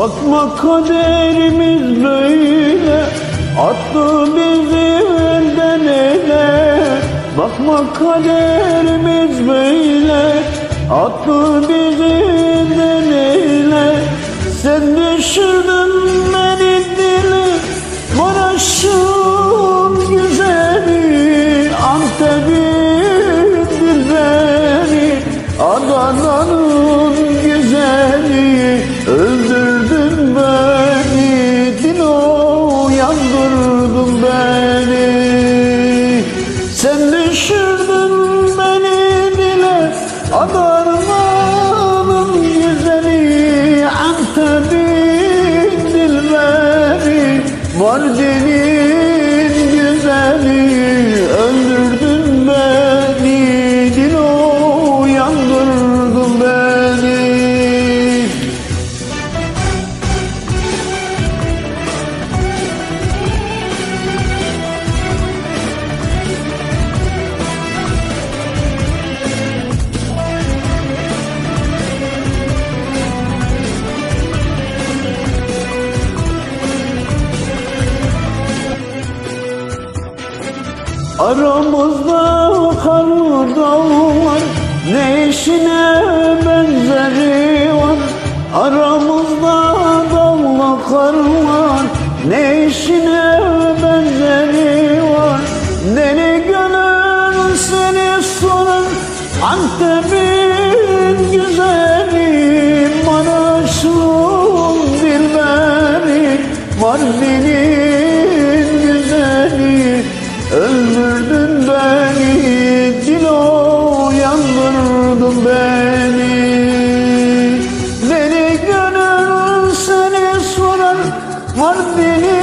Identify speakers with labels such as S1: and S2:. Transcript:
S1: Bakma kaderimiz böyle Attı bizi elden ele. Bakma kaderimiz böyle Attı bizi elden ele. Sen düşürdün beni dili Maraş'ın Sen düşürdün beni dile Adana'nın güzeli Antep'in dilberi Mardin'in güzeli Aramızda karı dağlar Ne işine benzeri var. Aramızda dağla karlar Ne işine benzeri var. Deli gönül seni sorar Antep'i vurdun beni. Deli gönül seni sorar. Harbini